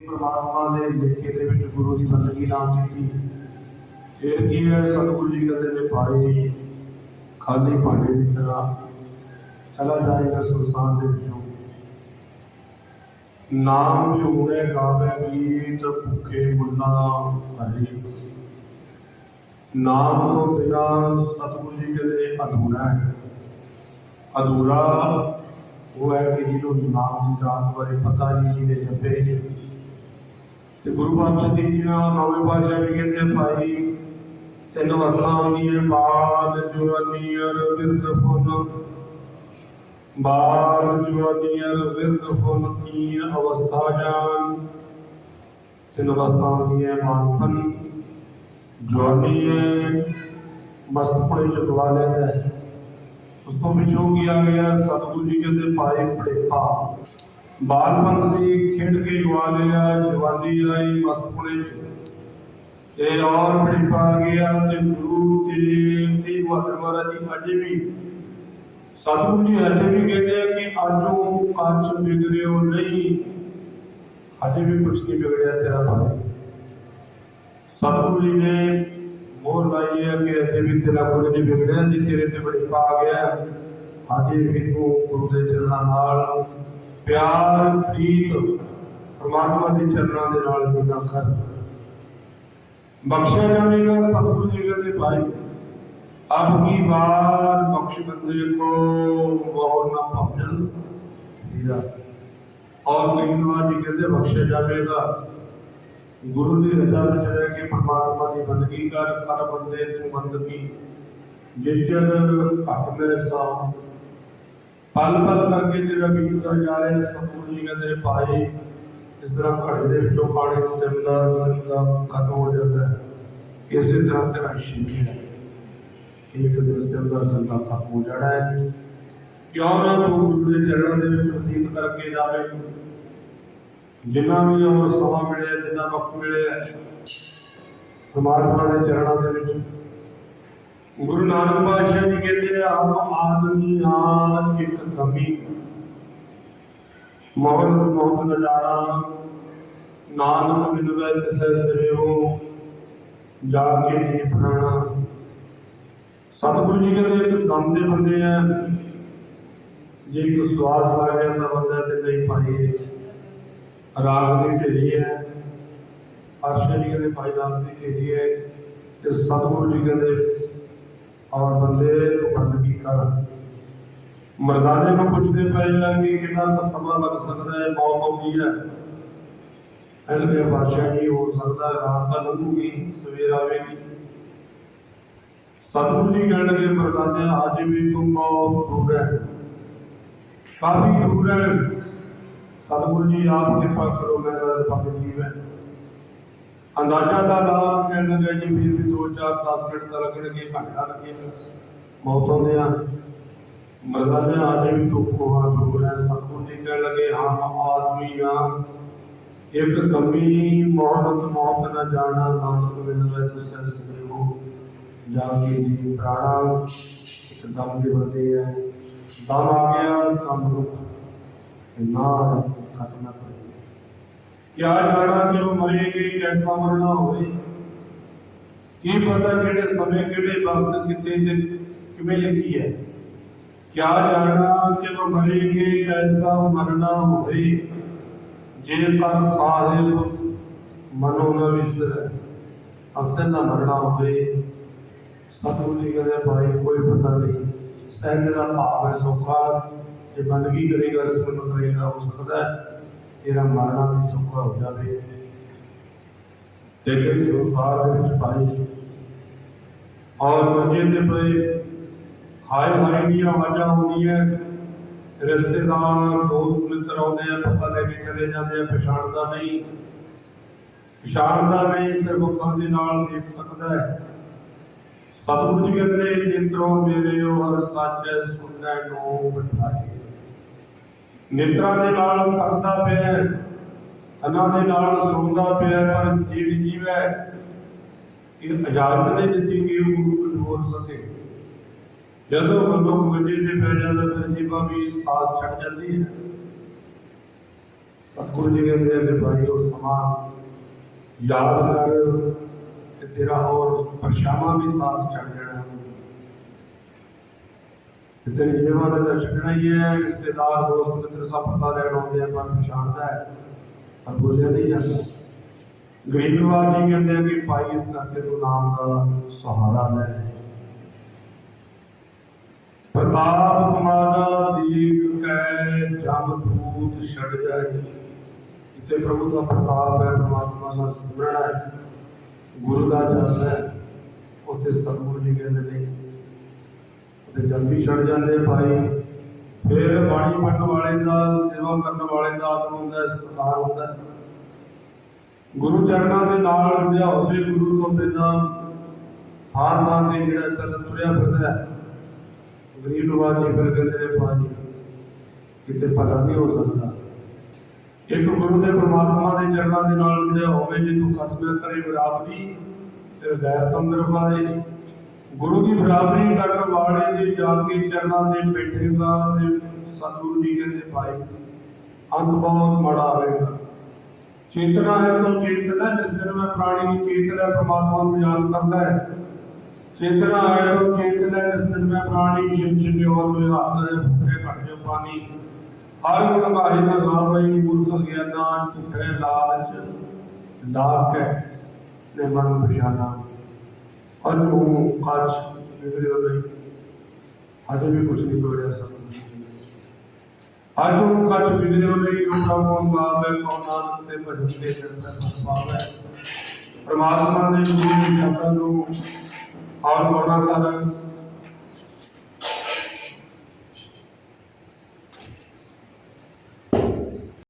ਪਰਮਾਤਮਾ ਦੇ ਲੇਖੇ ਦੇ ਵਿੱਚ ਗੁਰੂ ਦੀ ਬੰਦਗੀ ਨਾ ਕੀਤੀ ਫਿਰ ਕੀ ਹੈ ਸਤਿਗੁਰੂ ਜੀ ਕਹਿੰਦੇ ਨੇ, ਭਾਈ, ਖਾਲੀ ਭਾਂਡੇ ਦੀ ਤਰ੍ਹਾਂ ਚਲਾ ਜਾਏਗਾ ਸੰਸਾਰ ਦੇ ਵਿੱਚੋਂ। ਨਾਮ ਵਿਹੂਣੇ ਗਾਵੇ ਗੀਤ, ਭੁੱਖੇ ਮੁੰਨਾ ਹਰੀ ਨਾਮ ਤੋਂ ਬਿਨਾ ਸਤਿਗੁਰੂ ਜੀ ਕਹਿੰਦੇ ਅਧੂਰਾ ਹੈ। ਅਧੂਰਾ ਉਹ ਹੈ ਕਿ ਜਿਹਨੂੰ ਨਾਮ ਦੀ ਦਾਤ ਬਾਰੇ ਪਤਾ ਨਹੀਂ, ਜਿਹਨੇ ਜਪੇ ਤੇ ਗੁਰੂ ਪਾਤਸ਼ਾਹ ਜੀ ਨੇ ਨੌਵੇਂ ਪਾਤਸ਼ਾਹ ਜੀ ਕਹਿੰਦੇ ਭਾਈ ਤਿੰਨ ਅਵਸਥਾ ਹੁੰਦੀਆਂ ਬਾਦ ਜਵਾਨੀਅਰ ਵਿਰਧ ਫੁੱਲ। ਬਾਦ ਜਵਾਨੀਅਰ ਵਿਰਧ ਫੁੱਲ, ਤੀਨ ਅਵਸਥਾ ਜਾਨ। ਤਿੰਨ ਅਵਸਥਾ ਹੁੰਦੀਆਂ ਮਾਨਪਨ ਜਵਾਨੀ ਹੈ ਮਸਤਪੜੇ ਚ ਦਵਾ ਲੈਂਦਾ। ਉਸ ਤੋਂ ਪਿਛੋਂ ਕੀ ਗਿਆ? ਸਤਿਗੁਰੂ ਜੀ ਕਹਿੰਦੇ, ਪਾਏ ਪੜੇਪਾ ਬਾਲਪਨ ਸੀ ਖੇਡ ਕੇ ਗਵਾ ਲਿਆ ਜਵਾਨੀ ਆਈ ਮਸਤਪੜੇ ਚ ਔਰ ਪੜੇਪਾ ਆ ਗਿਆ ਤੇ ਗੁਰੂ ਤੇ ਤੇ ਮਹਾਰਾਜ ਜੀ ਅਜੇ ਵੀ। ਸਤਿਗੁਰੂ ਜੀ ਅਜੇ ਵੀ ਕਹਿੰਦੇ ਆ ਕਿ ਅਜੋ ਕੱਚ ਵਿਗੜਿਓ ਨਹੀਂ। ਅਜੇ ਵੀ ਕੁਛ ਨਹੀਂ ਵਿਗੜਿਆ ਤੇਰਾ ਭਾਈ। ਸਤਿਗੁਰੂ ਜੀ ਨੇ ਮੋਰ ਲਾਈ ਹੈ ਕਿ ਅਜੇ ਵੀ ਤੇਰਾ ਕੁਝ ਨਹੀਂ ਵਿਗੜਿਆ, ਜੀ ਤੇਰੇ ਤੇ ਬੜੀ ਪਾ ਗਿਆ, ਅਜੇ ਵੀ ਤੂੰ ਗੁਰੂ ਦੇ ਚਰਨਾਂ ਨਾਲ ਪਿਆਰ, ਪ੍ਰੀਤ ਪਰਮਾਤਮਾ ਦੇ ਚਰਨਾਂ ਦੇ ਨਾਲ ਜੁੜਨਾ ਕਰ। ਬਖਸ਼ਿਆ ਜਾਵੇਗਾ ਸਤਿਗੁਰੂ ਜੀ ਕਹਿੰਦੇ ਭਾਈ। ਅਬ ਕੀ ਬਾਰ ਬਖਸ਼ ਬੰਦੇ ਕੋ ਮੋਹ ਨਾ ਭਜਨ ਦੀਦਾ ਔਰ ਕਰੀਮਾ ਜੀ ਕਹਿੰਦੇ ਬਖਸ਼ਿਆ ਜਾਵੇਗਾ। ਗੁਰੂ ਦੀ ਰਜ਼ਾ ਵਿੱਚ ਰਹਿ ਕੇ ਪਰਮਾਤਮਾ ਦੀ ਬੰਦਗੀ ਕਰ ਕਰ ਬੰਦੇ ਤੂੰ ਬੰਦਗੀ। ਜਿਜਰ ਘਟ ਮੇਰੇ ਸਾਹ ਪਲ ਪਲ ਕਰਕੇ ਜਿਹੜਾ ਬੀਤਦਾ ਜਾ ਰਿਹਾ ਸਤਿਗੁਰੂ ਕਹਿੰਦੇ ਭਾਈ ਇਸ ਤਰ੍ਹਾਂ ਘੜੇ ਦੇ ਵਿੱਚੋਂ ਪਾਣੀ ਸਿਮਦਾ ਸਿਮਦਾ ਖਤਮ ਹੋ ਜਾਂਦਾ ਹੈ। ਇਸੇ ਤਰ੍ਹਾਂ ਤੇਰਾ ਸ਼ੀਸ਼ੀ ਇੱਕ ਦਿਨ ਸਿਮਦਾ ਸਿਮਦਾ ਖਤਮ ਹੋ ਜਾਣਾ ਹੈ। ਕਿਉਂ ਨਾ ਤੂੰ ਗੁਰੂ ਦੇ ਚਰਨਾਂ ਦੇ ਵਿੱਚ ਬਤੀਤ ਕਰਕੇ ਜਾਵੇ? ਜਿੰਨਾ ਵੀ ਉਹ ਸਮਾਂ ਮਿਲਿਆ, ਜਿੰਨਾ ਵਕਤ ਮਿਲਿਆ ਪਰਮਾਤਮਾ ਦੇ ਚਰਨਾਂ ਦੇ ਵਿੱਚ। ਗੁਰੂ ਨਾਨਕ ਪਾਤਸ਼ਾਹ ਜੀ ਕਹਿੰਦੇ ਆ ਆਦਮੀ ਆ ਇੱਕ ਕਮੀ। ਮੋਹਨ ਮੋਹਨ ਨਜ਼ਾਰਾ। ਨਾਨਕ ਬਿਨਵੈ ਤਿਸੈ ਸਿਰਿਓ ਜਾ ਕੇ ਜੀ ਪ੍ਰਾਣਾ। ਸਤਿਗੁਰੂ ਜੀ ਕਹਿੰਦੇ, ਇੱਕ ਦਮ ਦੇ ਬੰਦੇ ਆ। ਜੇ ਇੱਕ ਸਵਾਸ ਲੱਗ ਜਾਂਦਾ ਬੰਦਾ ਤੇ ਨਹੀਂ ਪਾਈਏ ਰਾਗ ਦੀ ਢੇਰੀ ਹੈ। ਅਰਸ਼ਾ ਜੀ ਕਹਿੰਦੇ, ਭਾਈ ਨਾਮ ਦੀ ਢੇਰੀ ਹੈ। ਤੇ ਸਤਿਗੁਰੂ ਜੀ ਕਹਿੰਦੇ ਔਰ ਬੰਦੇ ਤੋਂ ਬੰਦਗੀ ਕਰ ਮਰਦਾਨੇ ਨੂੰ ਪੁੱਛਦੇ ਪਏ ਆ ਕਿ ਕਿੰਨਾ ਕੁ ਸਮਾਂ ਲੱਗ ਸਕਦਾ ਹੈ ਮੌਤ ਆਉਂਦੀ ਹੈ ਐਲਵੇ ਬਾਦਸ਼ਾਹ ਜੀ ਹੋ ਸਕਦਾ ਹੈ ਰਾਤ ਤਾਂ ਲੰਘੂਗੀ ਸਵੇਰ ਆਵੇਗੀ ਸਤਿਗੁਰੂ ਜੀ ਕਹਿਣ ਲੱਗੇ ਮਰਦਾਨੇ ਅੱਜ ਵੀ ਤੂੰ ਬਹੁਤ ਦੂਰ ਹੈ ਕਾਫੀ ਦੂਰ ਹੈ ਸਤਿਗੁਰੂ ਜੀ ਆਪ ਕਿਰਪਾ ਕਰੋ ਮੇਰਾ ਭਗਤ ਜੀਵ ਹੈ ਅੰਦਾਜ਼ਾ ਦਾ ਲਾ ਕਹਿਣ ਲੱਗਾ ਜੀ ਫਿਰ ਵੀ 2-4 10 ਮਿੰਟ ਤਾਂ ਲੱਗਣਗੇ ਘੰਟਾ ਲੱਗੇਗਾ ਮੌਤ ਆਉਂਦੇ ਆ। ਮਰਦਾਨੇ ਆਜੇ ਵੀ ਤੂੰ ਕੋਹਾ ਦੂਰ ਹੈ ਸਤਿਗੁਰੂ ਜੀ ਕਹਿਣ ਲੱਗੇ। ਹਮ ਆਦਮੀ ਆ। ਇੱਕ ਕਮੀ ਮੋਹਨਤ ਮੌਤ ਨਾ ਜਾਣਾ ਨਾਨਕ ਬਿਨ ਵਿੱਚ ਸਿਰ ਸਦੇਵੋ ਜਾ ਕੇ ਜੀ ਪ੍ਰਾਣਾ ਇੱਕ ਦਮ ਦੇ ਬੰਦੇ ਹੈ ਦਮ ਆ ਗਿਆ, ਦਮ ਰੁਕ ਨਾ ਖਤਮ ਨਾ ਕਿਆ ਜਾਣਾ ਕਿ ਉਹ ਮਰੇਗੇ ਕੈਸਾ ਮਰਨਾ ਹੋਵੇ? ਕੀ ਪਤਾ ਕਿਹੜੇ ਸਮੇਂ ਕਿਹੜੇ ਵਕਤ ਕਿੱਥੇ ਤੇ ਕਿਵੇਂ ਲਿਖੀ ਹੈ? ਕਿਆ ਜਾਣਾ ਕਿ ਉਹ ਮਰੇਗੇ ਕੈਸਾ ਮਰਨਾ ਹੋਵੇ? ਜੇ ਕਰ ਸਾਹਿਬ ਮਨੋ ਨ ਵਿਸਰ ਅਸਲ ਨਾ ਮਰਨਾ ਹੋਵੇ। ਸਤਿਗੁਰੂ ਜੀ ਕਹਿੰਦੇ ਭਾਈ, ਕੋਈ ਪਤਾ ਨਹੀਂ। ਸਹਿਜ ਦਾ ਭਾਵ ਹੈ ਸੌਖਾ। ਜੇ ਬੰਦਗੀ ਕਰੇਗਾ ਸਿਮਰਨ ਕਰੇਗਾ ਹੋ ਸਕਦਾ। ਹੈ ਤੇਰਾ ਮਰਨਾ ਵੀ ਸੌਖਾ ਹੋ ਜਾਵੇ। ਲੇਕਿਨ ਸੰਸਾਰ ਦੇ ਵਿੱਚ ਭਾਈ ਔਰ ਮੰਜੇ ਤੇ ਪਏ, ਹਾਏ ਹਾਏ ਦੀਆਂ ਆਵਾਜ਼ਾਂ ਆਉਂਦੀਆਂ ਰਿਸ਼ਤੇਦਾਰ, ਦੋਸਤ, ਮਿੱਤਰ ਆਉਂਦੇ ਆ ਪਤਾ ਲੈ ਕੇ ਚਲੇ ਜਾਂਦੇ ਆ ਪਛਾਣਦਾ ਨਹੀਂ। ਪਛਾਣਦਾ ਨਹੀਂ ਸਿਰਫ ਅੱਖਾਂ ਦੇ ਨਾਲ ਦੇਖ ਸਕਦਾ ਹੈ ਸਤਿਗੁਰੂ ਜੀ ਕਹਿੰਦੇ ਨਿਤਰੋ ਮੇਰੇ ਉਹ ਹਰ ਸੱਚ ਸੁਣੈ ਨੂੰ ਬਿਠਾਏ। ਨਿਤਰਾਂ ਦੇ ਨਾਲ ਤੱਕਦਾ ਪਿਆ ਹੈ, ਕੰਨਾਂ ਦੇ ਨਾਲ ਸੁਣਦਾ ਪਿਆ ਹੈ, ਪਰ ਜੀਵ ਜੀਵ ਹੈ। ਇਹ ਇਜਾਜ਼ਤ ਨਹੀਂ ਦਿੱਤੀ ਕਿ ਉਹ ਗੁਰੂ ਕੁਝ ਬੋਲ ਸਕੇ। ਜਦੋਂ ਮਨੁੱਖ ਮੰਜੇ ਤੇ ਪੈ ਜਾਂਦਾ ਫਿਰ ਜੀਵਾਂ ਵੀ ਸਾਥ ਛੱਡ ਜਾਂਦੀ ਹੈ। ਸਤਿਗੁਰੂ ਜੀ ਕਹਿੰਦੇ ਆ ਕਿ ਭਾਈ ਉਹ ਸਮਾਂ ਯਾਦ ਕਰ ਕਿ ਤੇਰਾ ਹੋਰ ਪਰਛਾਵਾਂ ਵੀ ਸਾਥ ਛੱਡ ਜਾਣਾ। ਤੇ ਤੇਰੀ ਦਾ ਦਰਸ਼ਕਣਾ ਹੀ ਹੈ, ਰਿਸ਼ਤੇਦਾਰ, ਦੋਸਤ, ਮਿੱਤਰ ਸਭ ਪਤਾ ਲੈਣ ਆਉਂਦੇ ਆ ਪਰ ਪਛਾਣਦਾ ਹੈ, ਪਰ ਬੋਲਿਆ ਨਹੀਂ ਜਾਂਦਾ। ਗਰੀਬ ਨਵਾਜ ਜੀ ਕਹਿੰਦੇ ਆ ਕਿ ਭਾਈ ਇਸ ਕਰਕੇ ਤੂੰ ਨਾਮ ਦਾ ਸਹਾਰਾ ਲੈ। ਪ੍ਰਤਾਪ ਤੁਮਾਰਾ ਦੀਪ ਕੈ ਜਮ ਦੂਤ ਛੜ ਜਾਏ। ਜਿੱਥੇ ਪ੍ਰਭੂ ਦਾ ਪ੍ਰਤਾਪ ਹੈ, ਪ੍ਰਮਾਤਮਾ ਦਾ ਸਿਮਰਨ ਹੈ, ਗੁਰੂ ਦਾ ਜਸ ਹੈ, ਉੱਥੇ ਸਤਿਗੁਰੂ ਜੀ ਕਹਿੰਦੇ ਨੇ ਉੱਥੇ ਜਲਦੀ ਛੱਡ ਜਾਂਦੇ ਭਾਈ। ਫਿਰ ਬਾਣੀ ਪੜਨ ਵਾਲੇ ਦਾ, ਸੇਵਾ ਕਰਨ ਵਾਲੇ ਦਾ ਆਤਮ ਹੁੰਦਾ, ਸਤਿਕਾਰ ਹੁੰਦਾ। ਗੁਰੂ ਚਰਨਾਂ ਦੇ ਨਾਲ ਜੁੜਿਆ ਹੋਵੇ ਗੁਰੂ ਤੋਂ ਬਿਨਾਂ ਥਾਂ ਥਾਂ ਤੇ ਜਿਹੜਾ ਚੱਲ ਤੁਰਿਆ ਫਿਰਦਾ ਹੈ, ਗਰੀਬ ਨਵਾਜੀ ਫਿਰ ਕਹਿੰਦੇ ਨੇ, ਭਾਜੀ, ਕਿਤੇ ਭਲਾ ਨਹੀਂ ਹੋ ਸਕਦਾ। ਇੱਕ ਗੁਰੂ ਦੇ ਪ੍ਰਮਾਤਮਾ ਦੇ ਚਰਨਾਂ ਦੇ ਨਾਲ ਜੁੜਿਆ ਹੋਵੇ, ਜੇ ਤੂੰ ਖਸਮੇ ਕਰੇ ਬਰਾਬਰੀ ਤੇ ਗੈਰ ਤੰਦਰ ਪਾਏ ਗੁਰੂ ਦੀ ਬਰਾਬਰੀ ਕਰਨ ਵਾਲੇ ਦੇ ਜਾਣ ਕੇ ਚਰਨਾਂ ਦੇ ਬੈਠੇਗਾ ਤੇ ਸਤਿਗੁਰੂ ਜੀ ਕਹਿੰਦੇ ਭਾਈ, ਅੰਤ ਬਹੁਤ ਮਾੜਾ ਆਵੇਗਾ ਚੇਤਨਾ ਹੈ ਤਾਂ ਚੇਤਨਾ, ਜਿਸ ਦਿਨ ਮੈਂ ਪ੍ਰਾਣੀ ਦੀ ਚੇਤਨਾ ਪ੍ਰਮਾਤਮਾ ਨੂੰ ਯਾਦ ਕਰਦਾ ਹੈ। ਚੇਤਨਾ ਹੈ ਤਾਂ ਚੇਤਨਾ ਜਿਸ ਦਿਨ ਮੈਂ ਪ੍ਰਾਣੀ ਛਿਨ ਛਿਨ ਹੋਵਨ ਨੂੰ ਹੱਥ ਦੇ ਫੁੱਟੇ ਘਟ ਜੋ ਪਾਣੀ। ਹਰ ਗੁਣ ਮਾਹੀ ਨਾ ਗਾਵਈ ਮੂਰਖ ਗਿਆਨਾ ਝੂਠੇ ਲਾਲਚ ਲਾਭ ਕੇ ਨੇ ਮਨ ਪਛਾਨਾ ਅਨੂ ਕਾਚ ਵਿਗੜੇ ਹੋਈ ਅੱਜ ਵੀ ਕੁਛ ਨਹੀਂ ਬੋਲਿਆ ਸਭ ਅੱਜ ਨੂੰ ਕੱਚ ਵਿਗੜੇ ਹੋਈ ਲੋਕਾਂ ਕੋਲ ਗਾਵੇ ਕੌਣ ਨਾਨਕ ਤੇ ਭਜਨ ਦੇ ਸਿਰ ਤੇ ਮਨ ਪਾਵੇ ਪ੍ਰਮਾਤਮਾ ਦੇ ਗੁਰੂ ਦੇ ਸ਼ਬਦਾਂ ਨੂੰ ਔਰ ਕੋਣਾ